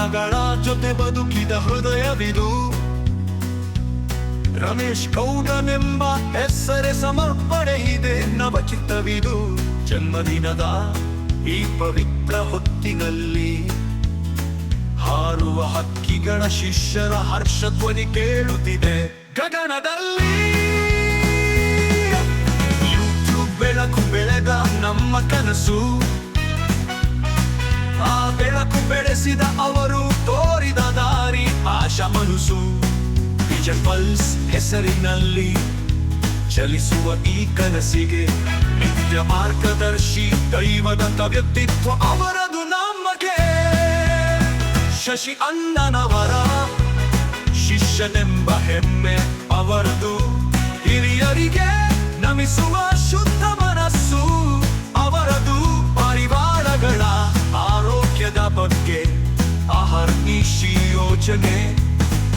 ಪರಿವಾರಗಳ ಜೊತೆ ಬದುಕಿದ ಹೃದಯವಿದು. ರಮೇಶ್ ಗೌಡನೆಂಬ ಹೆಸರೇ ಸಮರ್ಪಣೆ ಇದೆ ನವಚಿತ್ತವಿದು ಜನ್ಮದಿನದ ಈ ಪವಿತ್ರ ಹೊತ್ತಿನಲ್ಲಿ ಹಾರುವ ಹಕ್ಕಿಗಳ ಶಿಷ್ಯರ ಹರ್ಷಧ್ವನಿ ಕೇಳುತ್ತಿದೆ. ಗಗನದಲ್ಲಿ ಯೂಟ್ಯೂಬ್ ಬೆಳಕು ಬೆಳೆದ ನಮ್ಮ ಕನಸು. ಬೆಳೆಸಿದ ಅವರು ತೋರಿದ ದಾರಿ ಆಶಾ ಮನಸ್ಸು ವಿಜನ್ ಪಲ್ಸ್ ಹೆಸರಿನಲ್ಲಿ ಚಲಿಸುವ ಈ ಕನಸಿಗೆ ನಿತ್ಯ ಮಾರ್ಗದರ್ಶಿ ದೈವದಂತ ವ್ಯಕ್ತಿತ್ವ ಅವರದು ನಮಗೆ ಶಶಿ ಅಣ್ಣನವರ ಶಿಷ್ಯನೆಂಬ ಹೆಮ್ಮೆ ಅವರದು ಹಿರಿಯರಿಗೆ ನಮಿಸುವ ಶುದ್ಧ ಮನಸ್ಸು ಯೋಚನೆ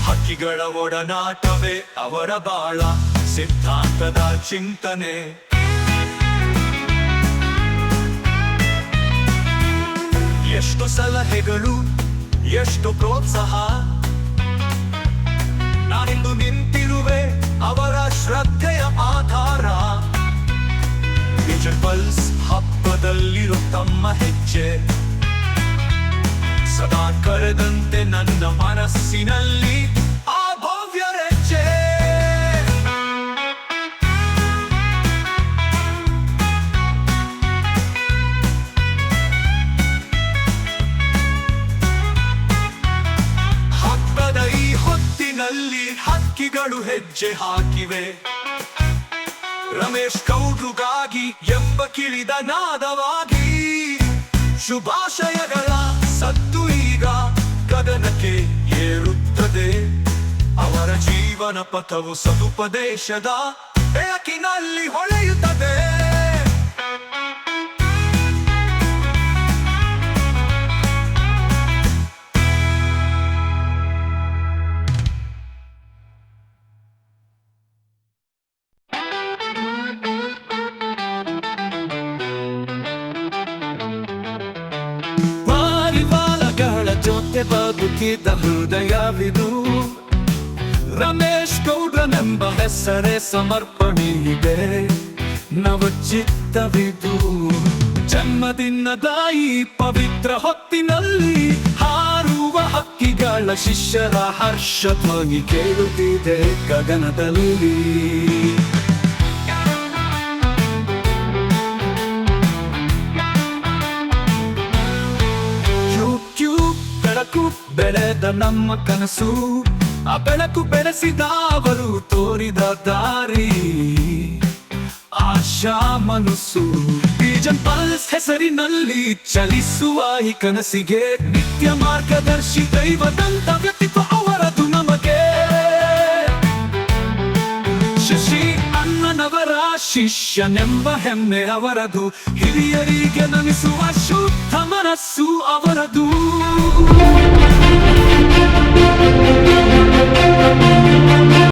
ಹಕ್ಕಿಗಳ ಒಡನಾಟವೇ ಅವರ ಬಾಳ ಸಿದ್ಧಾಂತದ ಚಿಂತನೆ. ಎಷ್ಟು ಸಲಹೆಗಳು, ಎಷ್ಟು ಪ್ರೋತ್ಸಾಹ. ನಾನಿಂದು ನಿಂತಿರುವೆ ಅವರ ಶ್ರದ್ಧೆಯ ಆಧಾರ. ವಿಜನ್ ಪಲ್ಸ್ ಹಬ್ಬದಲ್ಲಿರೋ ತಮ್ಮ ಹೆಜ್ಜೆ. ಕರೆದಂತೆ ನನ್ನ ಮನಸ್ಸಿನಲ್ಲಿ ಆ ಭವ್ಯ ರೆಚ್ಚೆ. ಹಬ್ಬದ ಈ ಹೊತ್ತಿನಲ್ಲಿ ಹಕ್ಕಿಗಳು ಹೆಜ್ಜೆ ಹಾಕಿವೆ. ರಮೇಶ್ ಕೌಡ್ರುಗಾಗಿ ಎಂಬ ಕಿಳಿದ ನಾದವಾಗಿ ಶುಭಾಶಯಗಳ ಈಗ ಗಗನಕ್ಕೆ ಏರುತ್ತದೆ. ಅವರ ಜೀವನ ಪಥವು ಸದುಪದೇಶದ ಬೆಳಕಿನಲ್ಲಿ ಹೊಳೆಯುತ್ತದೆ. ಬದುಕಿದ ಹೃದಯವಿದು. ರಮೇಶ್ ಗೌಡನೆಂಬ ಹೆಸರೇ ಸಮರ್ಪಣೆಯಿದೆ. ನವಚಿತ್ತವಿದು. ಜನ್ಮದಿನದ ಈ ಪವಿತ್ರ ಹೊತ್ತಿನಲ್ಲಿ ಹಾರುವ ಹಕ್ಕಿಗಳ ಶಿಷ್ಯರ ಹರ್ಷಧ್ವನಿ ಕೇಳುತ್ತಿದೆ ಗಗನದಲ್ಲಿ. ಬೆಳಕು ಬೆಳೆದ ನಮ್ಮ ಕನಸು, ಆ ಬೆಳಕು ಬೆಳೆಸಿದ ಅವರು ತೋರಿದ ದಾರಿ. ಆಶಾ ಮನಸ್ಸು ಬೀಜನ್ ಪಲ್ಸ್ ಹೆಸರಿನಲ್ಲಿ ಚಲಿಸುವ ಈ ಕನಸಿಗೆ ನಿತ್ಯ ಮಾರ್ಗದರ್ಶಿ ದೈವದಂತ ವ್ಯಕ್ತಿತ್ವ ಅವರದು ನಮಗೆ. ಶಶಿ ಅಣ್ಣನವರ ಶಿಷ್ಯನೆಂಬ ಹೆಮ್ಮೆ ಅವರದು. ಹಿರಿಯರಿಗೆ ನಮಿಸುವ ಶುದ್ಧ ಮನಸ್ಸು ಅವರದು.